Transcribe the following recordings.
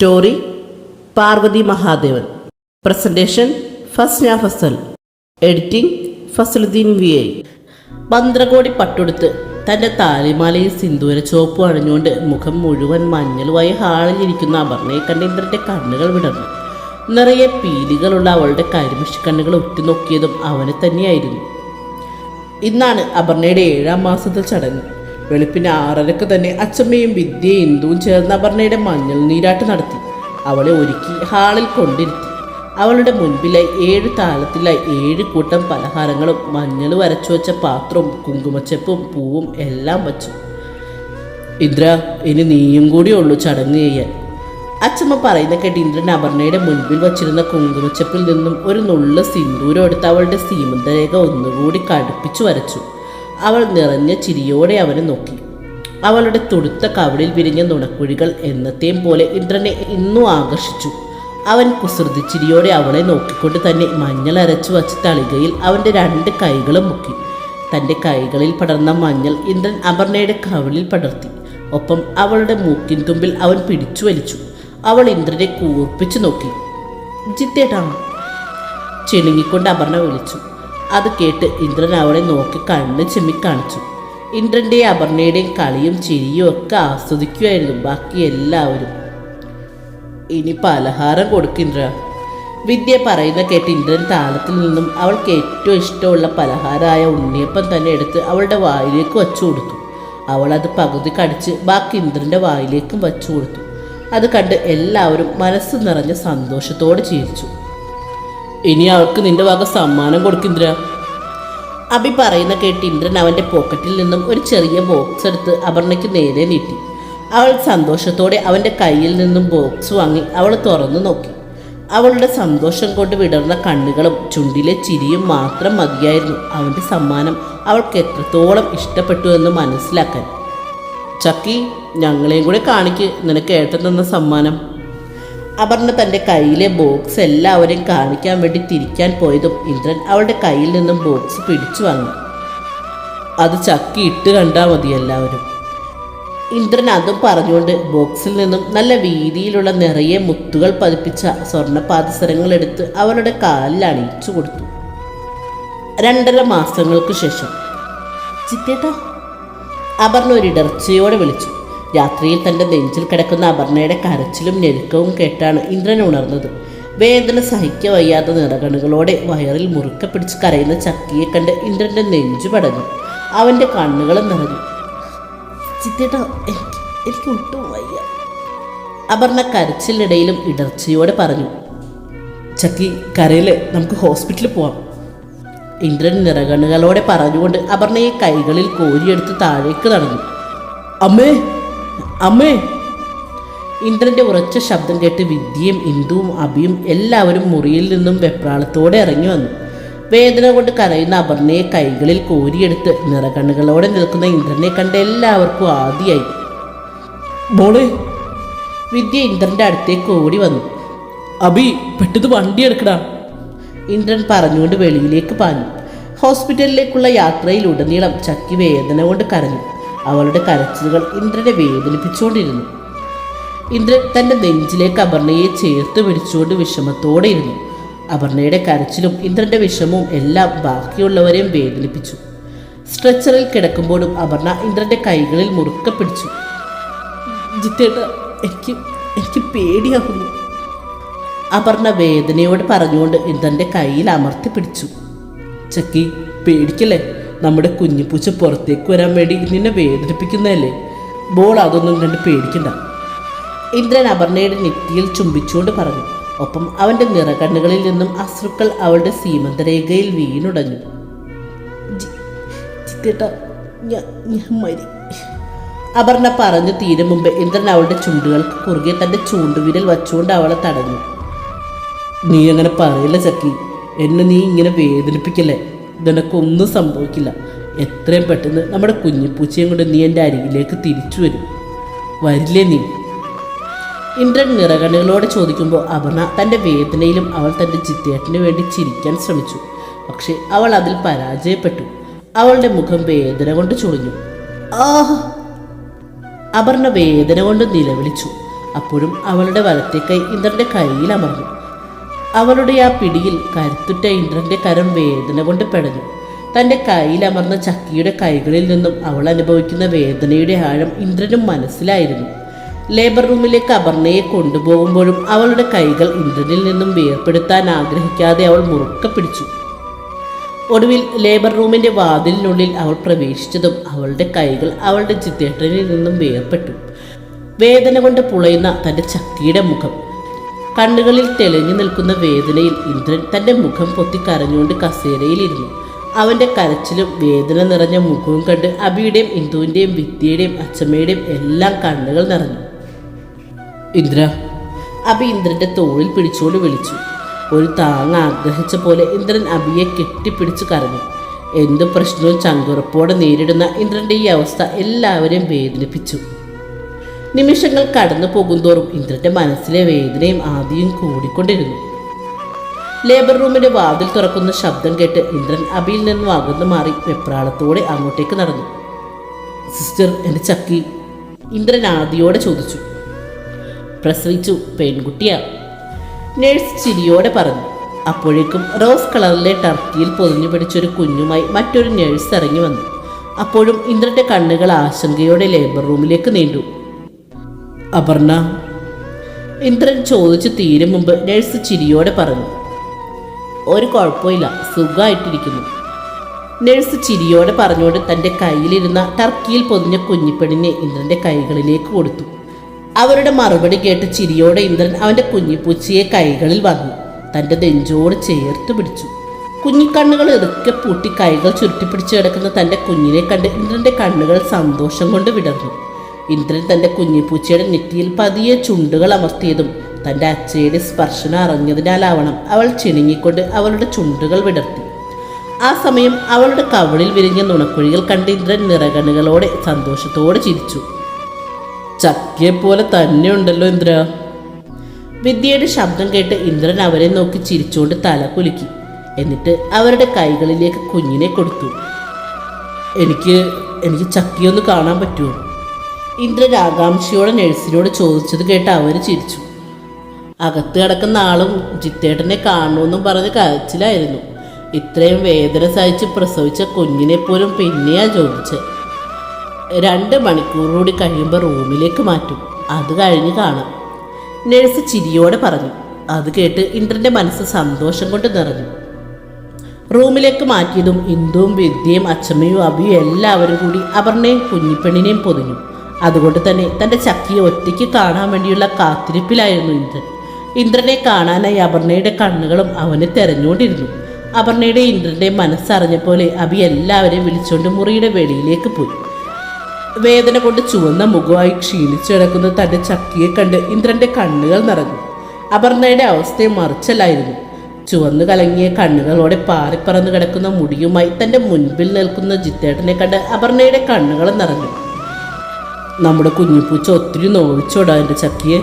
Story Parvathy Mahadevan. Presentation Fasna Fasal. Editing Fasaludheen V I. പന്ത്രകോടി പട്ടുടുത്ത് തന്റെ താലിമാലയിൽ സിന്ദൂര ചോപ്പ് അണിഞ്ഞുകൊണ്ട് മുഖം മുഴുവൻ മഞ്ഞളുമായി ഹാളിലിരിക്കുന്ന അപർണയെ കണ്ട് ഇന്ദ്രന്റെ കണ്ണുകൾ വിടർന്നു. നിറയെ പീലികളുള്ള അവളുടെ കരിമിഷി കണ്ണുകൾ ഉറ്റുനോക്കിയതും അവനെ തന്നെയായിരുന്നു. ഇന്നാണ് അപർണയുടെ ഏഴാം മാസത്തിൽ ചടങ്ങ്. വെളുപ്പിന് ആറരക്ക് തന്നെ അച്ചമ്മയും വിദ്യയും ഇന്ദുവും ചേർന്ന് അപർണയുടെ മഞ്ഞൾ നീരാട്ട് നടത്തി. അവളെ ഒരുക്കി ഹാളിൽ കൊണ്ടിരുത്തി. അവളുടെ മുൻപിലെ ഏഴ് താലത്തിലെ ഏഴ് കൂട്ടം പലഹാരങ്ങളും മഞ്ഞൾ വരച്ചു വെച്ച പാത്രവും കുങ്കുമച്ചെപ്പും പൂവും എല്ലാം വച്ചു. ഇന്ദ്ര ഇനി നീയും കൂടി ഉള്ളൂ ചടങ്ങ് ചെയ്യാൻ. അച്ചമ്മ പറയുന്ന കേട്ട് ഇന്ദ്രൻ അപർണയുടെ മുൻപിൽ വച്ചിരുന്ന കുങ്കുമച്ചപ്പിൽ നിന്നും ഒരു നുള്ള സിന്ദൂരം എടുത്ത് അവളുടെ സീമന്തരേഖ ഒന്നുകൂടി കടുപ്പിച്ചു വരച്ചു. അവൾ നിറഞ്ഞ ചിരിയോടെ അവനെ നോക്കി. അവളുടെ തുടുത്ത കവിളിൽ വിരിഞ്ഞ നുണക്കുഴികൾ എന്നത്തെയും പോലെ ഇന്ദ്രനെ ഇന്നും ആകർഷിച്ചു. അവൻ കുസൃതി ചിരിയോടെ അവളെ നോക്കിക്കൊണ്ട് തന്നെ മഞ്ഞൾ അരച്ചു വച്ച തളികയിൽ അവന്റെ രണ്ട് കൈകളും മുക്കി. തന്റെ കൈകളിൽ പടർന്ന മഞ്ഞൾ ഇന്ദ്രൻ അപർണയുടെ കവിളിൽ പടർത്തി. ഒപ്പം അവളുടെ മൂക്കിൻ തുമ്പിൽ അവൻ പിടിച്ചു വലിച്ചു. അവൾ ഇന്ദ്രനെ കൂർപ്പിച്ചു നോക്കി. ജിത്തേട്ടാ ചെണുങ്ങിക്കൊണ്ട് അപർണ വിളിച്ചു. അത് കേട്ട് ഇന്ദ്രൻ അവളെ നോക്കി കണ്ണ് ചെമ്മി കാണിച്ചു. ഇന്ദ്രന്റെയും അപർണയുടെയും കളിയും ചിരിയും ഒക്കെ ആസ്വദിക്കുമായിരുന്നു ബാക്കി എല്ലാവരും. ഇനി പലഹാരം കൊടുക്കിന്ദ്ര വിദ്യ പറയുന്ന കേട്ട് ഇന്ദ്രൻ താളത്തിൽ നിന്നും അവൾക്ക് ഏറ്റവും ഇഷ്ടമുള്ള പലഹാരമായ ഉണ്ണിയപ്പം തന്നെ എടുത്ത് അവളുടെ വായിലേക്ക് വച്ചു കൊടുത്തു. അവൾ അത് പകുതി കടിച്ച് ബാക്കി ഇന്ദ്രന്റെ വായിലേക്കും വച്ചു കൊടുത്തു. അത് കണ്ട് എല്ലാവരും മനസ്സ് നിറഞ്ഞ സന്തോഷത്തോടെ ചിരിച്ചു. ഇനി അവൾക്ക് നിന്റെ വക സമ്മാനം കൊടുക്കിന്ദ്ര അഭി പറയുന്ന കേട്ട് ഇന്ദ്രൻ അവന്റെ പോക്കറ്റിൽ നിന്നും ഒരു ചെറിയ ബോക്സ് എടുത്ത് അപർണയ്ക്ക് നേരെ നീട്ടി. അവൾ സന്തോഷത്തോടെ അവന്റെ കയ്യിൽ നിന്നും ബോക്സ് വാങ്ങി അവൾ തുറന്നു നോക്കി. അവളുടെ സന്തോഷം കൊണ്ട് വിടർന്ന കണ്ണുകളും ചുണ്ടിലെ ചിരിയും മാത്രം മതിയായിരുന്നു അവന്റെ സമ്മാനം അവൾക്ക് എത്രത്തോളം ഇഷ്ടപ്പെട്ടു എന്ന് മനസ്സിലാക്കാൻ. ചക്കി ഞങ്ങളെയും കൂടെ കാണിക്ക്. നിനക്ക് ഏട്ടൻ തന്ന സമ്മാനം. അപർണ തന്റെ കയ്യിലെ ബോക്സ് എല്ലാവരെയും കാണിക്കാൻ വേണ്ടി തിരിക്കാൻ പോയതും ഇന്ദ്രൻ അവളുടെ കയ്യിൽ നിന്നും ബോക്സ് പിടിച്ചു വാങ്ങി അത് ചക്കി ഇട്ട് കണ്ടാൽ മതി എല്ലാവരും. ഇന്ദ്രൻ അതും പറഞ്ഞുകൊണ്ട് ബോക്സിൽ നിന്നും നല്ല വീതിയിലുള്ള നിറയെ മുത്തുകൾ പതിപ്പിച്ച സ്വർണപാദസരങ്ങൾ എടുത്ത് അവളുടെ കാലിൽ അണിയിച്ചു കൊടുത്തു. രണ്ടര മാസങ്ങൾക്ക് ശേഷം. ചിത്തേട്ടാ അപർണ ഒരു ഇടർച്ചയോടെ വിളിച്ചു. രാത്രിയിൽ തന്റെ നെഞ്ചിൽ കിടക്കുന്ന അപർണയുടെ കരച്ചിലും ഞെരുക്കവും കേട്ടാണ് ഇന്ദ്രൻ ഉണർന്നത്. വേദന സഹിക്ക വയ്യാത്ത നിറകണുകളോടെ വയറിൽ മുറുക്ക പിടിച്ച് കരയുന്ന ചക്കിയെ കണ്ട് ഇന്ദ്രന്റെ നെഞ്ചു പടഞ്ഞു. അവന്റെ കണ്ണുകളും നിറഞ്ഞു. ചിത്തേട്ടാ എനിക്ക് ഒട്ടും വയ്യ. അപർണ കരച്ചിലിടയിലും ഇടർച്ചയോടെ പറഞ്ഞു. ചക്കി കരയിൽ നമുക്ക് ഹോസ്പിറ്റലിൽ പോവാം. ഇന്ദ്രൻ നിറകണ്ണുകളോടെ പറഞ്ഞുകൊണ്ട് അപർണയെ കൈകളിൽ കോരിയെടുത്ത് താഴേക്ക് നടന്നു. അമ്മേ അമ്മേ. ഇന്ദ്രന്റെ ഉറച്ച ശബ്ദം കേട്ട് വിദ്യയും ഇന്ദുവും അഭിയും എല്ലാവരും മുറിയിൽ നിന്നും വെപ്രാളത്തോടെ ഇറങ്ങി വന്നു. വേദന കൊണ്ട് കരയുന്ന അപർണയെ കൈകളിൽ കോരിയെടുത്ത് നിറകണ്ണുകളോടെ നിൽക്കുന്ന ഇന്ദ്രനെ കണ്ട് എല്ലാവർക്കും ആദിയായി. മോളെ വിദ്യ ഇന്ദ്രന്റെ അടുത്തേക്ക് ഓടി വന്നു. അഭി പെട്ടെന്ന് വണ്ടി എടുക്കടാ. ഇന്ദ്രൻ പറഞ്ഞുകൊണ്ട് വെളിയിലേക്ക് പാഞ്ഞു. ഹോസ്പിറ്റലിലേക്കുള്ള യാത്രയിൽ ഉടനീളം ചക്കി വേദന കൊണ്ട് കരഞ്ഞു. അവളുടെ കരച്ചിലുകൾ ഇന്ദ്രനെ വേദനിപ്പിച്ചുകൊണ്ടിരുന്നു. ഇന്ദ്രൻ തന്റെ നെഞ്ചിലേക്ക് അപർണയെ ചേർത്ത് പിടിച്ചുകൊണ്ട് വിഷമത്തോടെ ഇരുന്നു. അപർണയുടെ കരച്ചിലും ഇന്ദ്രന്റെ വിഷമവും എല്ലാം ബാക്കിയുള്ളവരെയും വേദനിപ്പിച്ചു. സ്ട്രെച്ചറിൽ കിടക്കുമ്പോഴും അപർണ ഇന്ദ്രന്റെ കൈകളിൽ മുറുക്കെ പിടിച്ചു. ജിത്തേട്ട എനിക്ക് എനിക്ക് പേടിയാകുന്നു അപർണ വേദനയോട് പറഞ്ഞുകൊണ്ട് ഇന്ദ്രന്റെ കയ്യിൽ അമർത്തി പിടിച്ചു. ചക്കി പേടിക്കല്ലേ? നമ്മുടെ കുഞ്ഞിപ്പൂച്ച പുറത്തേക്ക് വരാൻ വേണ്ടി നിന്നെ വേദനിപ്പിക്കുന്നതല്ലേ? ബോൾ അതൊന്നും കണ്ട് പേടിക്കണ്ട. ഇന്ദ്രൻ അപർണയുടെ നെറ്റിയിൽ ചുംബിച്ചുകൊണ്ട് പറഞ്ഞു. ഒപ്പം അവന്റെ നിറകണ്ണുകളിൽ നിന്നും അശ്രുക്കൾ അവളുടെ സീമന്തരേഖയിൽ വീണുടഞ്ഞു. അപർണ പറഞ്ഞു തീരും മുമ്പ് ഇന്ദ്രൻ അവളുടെ ചുണ്ടുകൾക്ക് കുറുകെ തന്റെ ചൂണ്ടുവിരൽ വച്ചുകൊണ്ട് അവളെ തടഞ്ഞു. നീ അങ്ങനെ പറയില്ല ചക്കി. എന്നെ നീ ഇങ്ങനെ വേദനിപ്പിക്കല്ലേ? നിനക്കൊന്നും സംഭവിക്കില്ല. എത്രയും പെട്ടെന്ന് നമ്മുടെ കുഞ്ഞിപ്പൂച്ചയും കൊണ്ട് നീ എന്റെ അരികിലേക്ക് തിരിച്ചു വരും. വരില്ലേ നീ? ഇന്ദ്രൻ നിറകണ്ണുകളോട് ചോദിക്കുമ്പോൾ അപർണ തന്റെ വേദനയിലും അവൾ തന്റെ ചിത്തേട്ടന് വേണ്ടി ചിരിക്കാൻ ശ്രമിച്ചു. പക്ഷേ അവൾ അതിൽ പരാജയപ്പെട്ടു. അവളുടെ മുഖം വേദന കൊണ്ട് ചൊളിഞ്ഞു ആ. അപർണ വേദന കൊണ്ട് നിലവിളിച്ചു. അപ്പോഴും അവളുടെ വലത്തെ കൈ ഇന്ദ്രന്റെ കയ്യിൽ അമർന്നു. അവളുടെ ആ പിടിയിൽ കരുത്തുറ്റ ഇന്ദ്രന്റെ കരം വേദന കൊണ്ട് പെടഞ്ഞു. തന്റെ കയ്യിലമർന്ന ചക്കിയുടെ കൈകളിൽ നിന്നും അവൾ അനുഭവിക്കുന്ന വേദനയുടെ ആഴം ഇന്ദ്രനും മനസ്സിലായിരുന്നു. ലേബർ റൂമിലേക്ക് അപർണയെ കൊണ്ടുപോകുമ്പോഴും അവളുടെ കൈകൾ ഇന്ദ്രനിൽ നിന്നും വേർപ്പെടുത്താൻ ആഗ്രഹിക്കാതെ അവൾ മുറുക്ക പിടിച്ചു. ഒടുവിൽ ലേബർ റൂമിന്റെ വാതിലിനുള്ളിൽ അവൾ പ്രവേശിച്ചതും അവളുടെ കൈകൾ അവളുടെ ചിത്തേട്ടനിൽ നിന്നും വേർപ്പെട്ടു. വേദന കൊണ്ട് പുളയുന്ന തന്റെ ചക്കിയുടെ മുഖം കണ്ണുകളിൽ തെളിഞ്ഞു നിൽക്കുന്ന വേദനയിൽ ഇന്ദ്രൻ തന്റെ മുഖം പൊത്തി കരഞ്ഞുകൊണ്ട് കസേരയിലിരുന്നു. അവന്റെ കരച്ചിലും വേദന നിറഞ്ഞ മുഖവും കണ്ട് അബിയുടെയും ഇന്ദുവിന്റെയും വിദ്യയുടെയും അച്ഛമ്മയുടെയും എല്ലാം കണ്ണുകൾ നിറഞ്ഞു. ഇന്ദ്ര. അബി ഇന്ദ്രന്റെ തോളിൽ പിടിച്ചുകൊണ്ട് വിളിച്ചു. ഒരു താങ്ങ ആഗ്രഹിച്ച പോലെ ഇന്ദ്രൻ അബിയെ കെട്ടിപ്പിടിച്ച് കരഞ്ഞു. എന്ത് പ്രശ്നവും ചങ്കുറപ്പോടെ നേരിടുന്ന ഇന്ദ്രന്റെ ഈ അവസ്ഥ എല്ലാവരെയും വേദനിപ്പിച്ചു. നിമിഷങ്ങൾ കടന്നു പോകുന്തോറും ഇന്ദ്രന്റെ മനസ്സിലെ വേദനയും ആദിയും കൂടിക്കൊണ്ടിരുന്നു. ലേബർ റൂമിന്റെ വാതിൽ തുറക്കുന്ന ശബ്ദം കേട്ട് ഇന്ദ്രൻ അബിയിൽ നിന്നും അകന്നു മാറി വെപ്രാളത്തോടെ അങ്ങോട്ടേക്ക് നടന്നു. സിസ്റ്റർ എന്റെ ചക്കി ഇന്ദ്രൻ ആദിയോടെ ചോദിച്ചു. പ്രസവിച്ചു പെൺകുട്ടിയാ നേഴ്സ് ചിരിയോടെ പറഞ്ഞു. അപ്പോഴേക്കും റോസ് കളറിലെ ടർക്കിയിൽ പൊതിഞ്ഞു പിടിച്ചൊരു കുഞ്ഞുമായി മറ്റൊരു നേഴ്സ് ഇറങ്ങി വന്നു. അപ്പോഴും ഇന്ദ്രന്റെ കണ്ണുകൾ ആശങ്കയോടെ ലേബർ റൂമിലേക്ക് നീണ്ടു. അപർണ. ഇന്ദ്രൻ ചോദിച്ചു തീരും മുമ്പ് നഴ്സ് ചിരിയോടെ പറഞ്ഞു ഒരു കുഴപ്പമില്ല സുഖമായിട്ടിരിക്കുന്നു. നഴ്സ് ചിരിയോടെ പറഞ്ഞുകൊണ്ട് തന്റെ കയ്യിലിരുന്ന ടർക്കിയിൽ പൊതിഞ്ഞ കുഞ്ഞിപ്പെണ്ണിനെ ഇന്ദ്രന്റെ കൈകളിലേക്ക് കൊടുത്തു. അവരുടെ മറുപടി കേട്ട് ചിരിയോടെ ഇന്ദ്രൻ അവന്റെ കുഞ്ഞിപ്പൂച്ചിയെ കൈകളിൽ വന്നു തന്റെ നെഞ്ചോട് ചേർത്ത് പിടിച്ചു. കുഞ്ഞിക്കണ്ണുകൾ ഇറുക്കെ പൂട്ടി കൈകൾ ചുരുട്ടിപ്പിടിച്ച് കിടക്കുന്ന തന്റെ കുഞ്ഞിനെ കണ്ട് ഇന്ദ്രന്റെ കണ്ണുകൾ സന്തോഷം കൊണ്ട് വിടർന്നു. ഇന്ദ്രൻ തന്റെ കുഞ്ഞിപ്പൂച്ചയുടെ നെറ്റിയിൽ പതിയെ ചുണ്ടുകൾ അമർത്തിയതും തന്റെ അച്ഛയുടെ സ്പർശനം അറിഞ്ഞതിനാലാവണം അവൾ ചിണുങ്ങിക്കൊണ്ട് അവളുടെ ചുണ്ടുകൾ വിടർത്തി. ആ സമയം അവളുടെ കവളിൽ വിരിഞ്ഞ നുണക്കുഴികൾ കണ്ട് ഇന്ദ്രൻ നിറകണുകളോടെ സന്തോഷത്തോടെ ചിരിച്ചു. ചക്കിയെ പോലെ തന്നെയുണ്ടല്ലോ ഇന്ദ്ര. വിദ്യയുടെ ശബ്ദം കേട്ട് ഇന്ദ്രൻ അവരെ നോക്കി ചിരിച്ചുകൊണ്ട് തല കുലുക്കി. എന്നിട്ട് അവരുടെ കൈകളിലേക്ക് കുഞ്ഞിനെ കൊടുത്തു. എനിക്ക് എനിക്ക് ചക്കിയൊന്ന് കാണാൻ പറ്റുമോ? ഇന്ദ്രൻ നഴ്സിനോട് ചോദിച്ചത് കേട്ട് അവർ ചിരിച്ചു. അകത്ത് കിടക്കുന്ന ആളും ജിത്തേട്ടനെ കാണുമെന്നും പറഞ്ഞ് കരച്ചിലായിരുന്നു. ഇത്രയും വേദന സഹിച്ച് പ്രസവിച്ച കുഞ്ഞിനെ പോലും പിന്നെയാ ചോദിച്ചത് രണ്ട് മണിക്കൂർ കൂടി കഴിയുമ്പോൾ റൂമിലേക്ക് മാറ്റും. അത് കഴിഞ്ഞ് കാണാം. നഴ്സ് ചിരിയോടെ പറഞ്ഞു. അത് കേട്ട് ഇന്ദ്രന്റെ മനസ്സ് സന്തോഷം കൊണ്ട് നിറഞ്ഞു. റൂമിലേക്ക് മാറ്റിയതും ഇന്ദുവും വിദ്യയും അച്ഛമ്മയും അബിയും എല്ലാവരും കൂടി അപർണയും കുഞ്ഞിപ്പെണ്ണിനെയും പൊതിഞ്ഞു. അതുകൊണ്ട് തന്നെ തന്റെ ചക്കിയെ ഒറ്റയ്ക്ക് കാണാൻ വേണ്ടിയുള്ള കാത്തിരിപ്പിലായിരുന്നു ഇന്ദ്രൻ. ഇന്ദ്രനെ കാണാനായി അപർണയുടെ കണ്ണുകളും അവനെ തെരഞ്ഞുകൊണ്ടിരുന്നു. അപർണയുടെ ഇന്ദ്രന്റെ മനസ്സറിഞ്ഞ പോലെ അബി എല്ലാവരെയും വിളിച്ചുകൊണ്ട് മുറിയുടെ വെളിയിലേക്ക് പോയി. വേദന കൊണ്ട് ചുവന്ന മുഖമായി ക്ഷീണിച്ചു കിടക്കുന്ന തന്റെ ചക്കിയെ കണ്ട് ഇന്ദ്രന്റെ കണ്ണുകൾ നിറഞ്ഞു. അപർണയുടെ അവസ്ഥയെ മറിച്ചല്ലായിരുന്നു. ചുവന്നു കലങ്ങിയ കണ്ണുകളോടെ പാറിപ്പറന്നു കിടക്കുന്ന മുടിയുമായി തന്റെ മുൻപിൽ നിൽക്കുന്ന ജിത്തേട്ടനെ കണ്ട് അപർണയുടെ കണ്ണുകൾ നിറഞ്ഞു. നമ്മുടെ കുഞ്ഞിപ്പൂച്ച ഒത്തിരി നോവിച്ചോടാ എന്റെ ചക്കിയെ.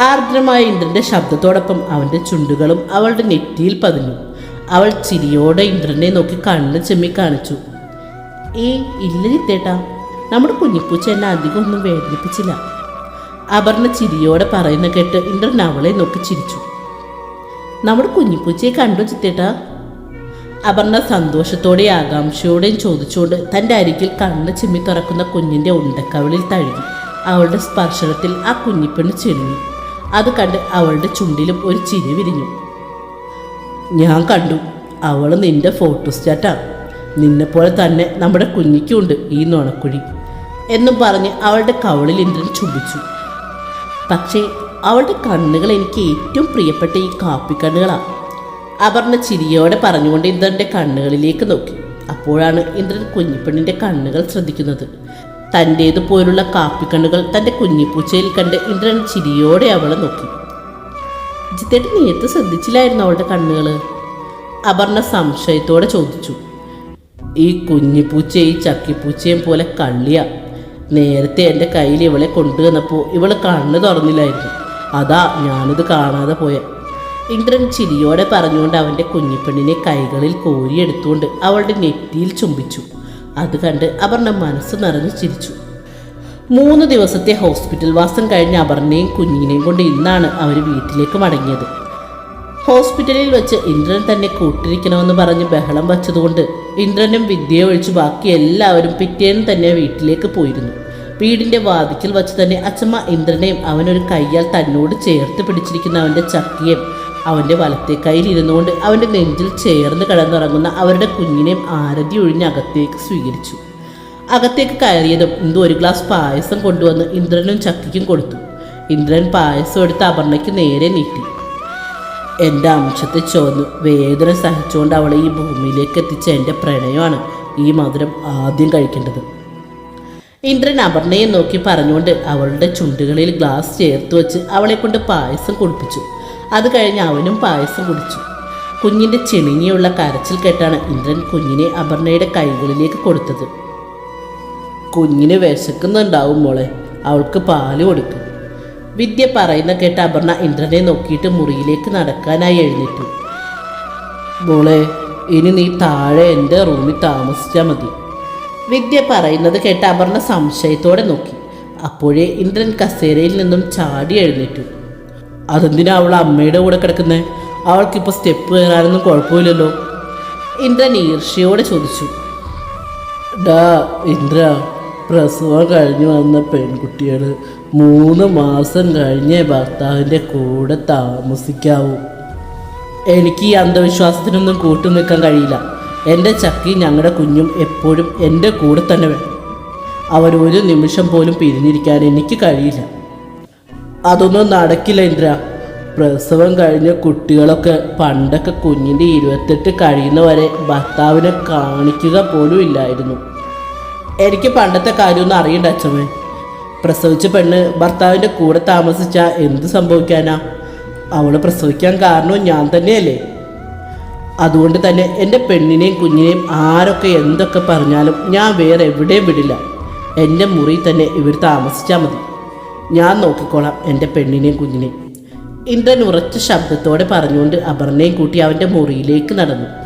ആർദ്രമായ ഇന്ദ്രന്റെ ശബ്ദത്തോടൊപ്പം അവന്റെ ചുണ്ടുകളും അവളുടെ നെറ്റിയിൽ പതിഞ്ഞു. അവൾ ചിരിയോടെ ഇന്ദ്രനെ നോക്കി കണ്ണ് ചെമ്മി കാണിച്ചു. ഏ ഇല്ല ചിത്തേട്ടാ നമ്മുടെ കുഞ്ഞിപ്പൂച്ച എന്നെ അധികം ഒന്നും വേദനിപ്പിച്ചില്ല. അപർണ ചിരിയോടെ പറയുന്ന കേട്ട് ഇന്ദ്രൻ അവളെ നോക്കി ചിരിച്ചു. നമ്മുടെ കുഞ്ഞിപ്പൂച്ചയെ കണ്ടു ചിത്തേട്ടാ അപർണ സന്തോഷത്തോടെ ആകാംക്ഷയോടെയും ചോദിച്ചുകൊണ്ട് തന്റെ അരികിൽ കണ്ണ് ചിമ്മി തുറക്കുന്ന കുഞ്ഞിന്റെ ഉണ്ടക്കവിളിൽ തഴുകി. അവളുടെ സ്പർശനത്തിൽ ആ കുഞ്ഞിപ്പെണ്ണ് ചെരുങ്ങി അത് കണ്ട് അവളുടെ ചുണ്ടിലും ഒരു ചിരി വിരിഞ്ഞു. ഞാൻ കണ്ടു. അവൾ നിന്റെ ഫോട്ടോസ്റ്റാറ്റാ. നിന്നെപ്പോലെ തന്നെ നമ്മുടെ കുഞ്ഞിക്കുണ്ട് ഈ നുണക്കുഴി എന്നും പറഞ്ഞ് അവളുടെ കവളിൽ ഇന്ദ്രൻ ചുംബിച്ചു. പക്ഷേ അവളുടെ കണ്ണുകൾ എനിക്ക് ഏറ്റവും പ്രിയപ്പെട്ട ഈ കാപ്പിക്കണ്ണുകളാണ് അപർണ ചിരിയോടെ പറഞ്ഞുകൊണ്ട് ഇന്ദ്രന്റെ കണ്ണുകളിലേക്ക് നോക്കി. അപ്പോഴാണ് ഇന്ദ്രൻ കുഞ്ഞിപ്പെണ്ണിന്റെ കണ്ണുകൾ ശ്രദ്ധിക്കുന്നത്. തന്റേതുപോലുള്ള കാപ്പിക്കണ്ണുകൾ തന്റെ കുഞ്ഞിപ്പൂച്ചയിൽ കണ്ട് ഇന്ദ്രൻ ചിരിയോടെ അവളെ നോക്കി. ജിത്തേട്ട് നേരത്തെ ശ്രദ്ധിച്ചില്ലായിരുന്നു അവളുടെ കണ്ണുകൾ അപർണ സംശയത്തോടെ ചോദിച്ചു. ഈ കുഞ്ഞിപ്പൂച്ചയും ചക്കിപ്പൂച്ചയും പോലെ കള്ളിയ. നേരത്തെ എന്റെ കയ്യിൽ ഇവളെ കൊണ്ടുവന്നപ്പോൾ ഇവൾ കണ്ണ് തുറന്നില്ലായിരുന്നു. അതാ ഞാനിത് കാണാതെ പോയ. ഇന്ദ്രൻ ചിരിയോടെ പറഞ്ഞുകൊണ്ട് അവന്റെ കുഞ്ഞിപ്പെണ്ണിനെ കൈകളിൽ കോരിയെടുത്തുകൊണ്ട് അവളുടെ നെറ്റിയിൽ ചുംബിച്ചു. അത് കണ്ട് അപർണ മനസ്സ് നിറഞ്ഞു ചിരിച്ചു. മൂന്ന് ദിവസത്തെ ഹോസ്പിറ്റൽ വാസം കഴിഞ്ഞ് അപർണയും കുഞ്ഞിനെയും കൊണ്ട് ഇന്നാണ് അവർ വീട്ടിലേക്ക് മടങ്ങിയത്. ഹോസ്പിറ്റലിൽ വെച്ച് ഇന്ദ്രൻ തന്നെ കൂട്ടിരിക്കണമെന്ന് പറഞ്ഞ് ബഹളം വച്ചതുകൊണ്ട് ഇന്ദ്രനും വിദ്യയെ ഒഴിച്ച് ബാക്കി എല്ലാവരും പിറ്റേന്ന് തന്നെ വീട്ടിലേക്ക് പോയിരുന്നു. വീടിന്റെ വാതിക്കൽ വച്ച് തന്നെ അച്ഛമ്മ ഇന്ദ്രനെയും അവനൊരു കയ്യാൽ തന്നോട് ചേർത്ത് പിടിച്ചിരിക്കുന്ന അവന്റെ ചക്കിയും അവന്റെ വലത്തെ കയ്യിൽ ഇരുന്നുകൊണ്ട് അവന്റെ നെഞ്ചിൽ ചേർന്ന് കിടന്നുറങ്ങുന്ന അവരുടെ കുഞ്ഞിനെയും ആരതി ഒഴിഞ്ഞ് അകത്തേക്ക് സ്വീകരിച്ചു. അകത്തേക്ക് കയറിയതും ഇന്ദു ഒരു ഗ്ലാസ് പായസം കൊണ്ടുവന്ന് ഇന്ദ്രനും ചക്കിക്കും കൊടുത്തു. ഇന്ദ്രൻ പായസം എടുത്ത് അപർണയ്ക്ക് നേരെ നീട്ടി. എന്റെ അംശത്തെ ചോന്ന് വേദന സഹിച്ചുകൊണ്ട് അവളെ ഈ ഭൂമിയിലേക്ക് എത്തിച്ച എന്റെ പ്രണയമാണ് ഈ മധുരം ആദ്യം കഴിക്കേണ്ടത്. ഇന്ദ്രൻ അപർണയെ നോക്കി പറഞ്ഞുകൊണ്ട് അവളുടെ ചുണ്ടുകളിൽ ഗ്ലാസ് ചേർത്ത് വെച്ച് അവളെ കൊണ്ട് പായസം കുടിപ്പിച്ചു. അത് കഴിഞ്ഞ് അവനും പായസം കുടിച്ചു. കുഞ്ഞിന്റെ ചെണിങ്ങിയുള്ള കരച്ചിൽ കേട്ടാണ് ഇന്ദ്രൻ കുഞ്ഞിനെ അപർണയുടെ കൈകളിലേക്ക് കൊടുത്തത്. കുഞ്ഞിന് വിശക്കുന്നുണ്ടാവും മോളെ അവൾക്ക് പാൽ കൊടുക്കും. വിദ്യ പറയുന്ന കേട്ട അപർണ ഇന്ദ്രനെ നോക്കിയിട്ട് മുറിയിലേക്ക് നടക്കാനായി എഴുന്നേറ്റു. മോളെ ഇനി നീ താഴെ എന്റെ റൂമിൽ താമസിച്ചാൽ മതി. വിദ്യ പറയുന്നത് കേട്ട അപർണ സംശയത്തോടെ നോക്കി. അപ്പോഴേ ഇന്ദ്രൻ കസേരയിൽ നിന്നും ചാടി എഴുന്നേറ്റു. അതെന്തിനാ അവൾ അമ്മയുടെ കൂടെ കിടക്കുന്നത് അവൾക്കിപ്പോൾ സ്റ്റെപ്പ് കയറാനൊന്നും കുഴപ്പമില്ലല്ലോ. ഇന്ദ്ര ഈർഷ്യയോടെ ചോദിച്ചു. ഡാ ഇന്ദ്ര പ്രസവം കഴിഞ്ഞ് വന്ന പെൺകുട്ടികൾ മൂന്ന് മാസം കഴിഞ്ഞേ ഭർത്താവിന്റെ കൂടെ താമസിക്കാവൂ. എനിക്ക് ഈ അന്ധവിശ്വാസത്തിനൊന്നും കൂട്ടു നിൽക്കാൻ കഴിയില്ല. എന്റെ ചക്കി ഞങ്ങളുടെ കുഞ്ഞും എപ്പോഴും എന്റെ കൂടെ തന്നെ വേണം. അവരൊരു നിമിഷം പോലും പിരിഞ്ഞിരിക്കാൻ എനിക്ക് കഴിയില്ല. അതൊന്നും നടക്കില്ല ഇന്ദ്ര. പ്രസവം കഴിഞ്ഞ കുട്ടികളൊക്കെ പണ്ടൊക്കെ കുഞ്ഞിന്റെ ഇരുപത്തെട്ട് കഴിയുന്നവരെ ഭർത്താവിനെ കാണിക്കുക പോലും ഇല്ലായിരുന്നു. എനിക്ക് പണ്ടത്തെ കാര്യമൊന്നും അറിയണ്ട അച്ഛമ്മേ. പ്രസവിച്ച പെണ്ണ് ഭർത്താവിന്റെ കൂടെ താമസിച്ചാൽ എന്ത് സംഭവിക്കാനാ? അവൾ പ്രസവിക്കാൻ കാരണവും ഞാൻ തന്നെയല്ലേ? അതുകൊണ്ട് തന്നെ എന്റെ പെണ്ണിനെയും കുഞ്ഞിനെയും ആരൊക്കെ എന്തൊക്കെ പറഞ്ഞാലും ഞാൻ വേറെ എവിടെയും വിടില്ല. എന്റെ മുറിയിൽ തന്നെ ഇവർ താമസിച്ചാൽ മതി. ഞാൻ നോക്കിക്കോളാം എന്റെ പെണ്ണിനെയും കുഞ്ഞിനെയും. ഇന്ദ്രൻ ഉറച്ച ശബ്ദത്തോടെ പറഞ്ഞുകൊണ്ട് അപർണയും കൂട്ടി അവന്റെ മുറിയിലേക്ക് നടന്നു.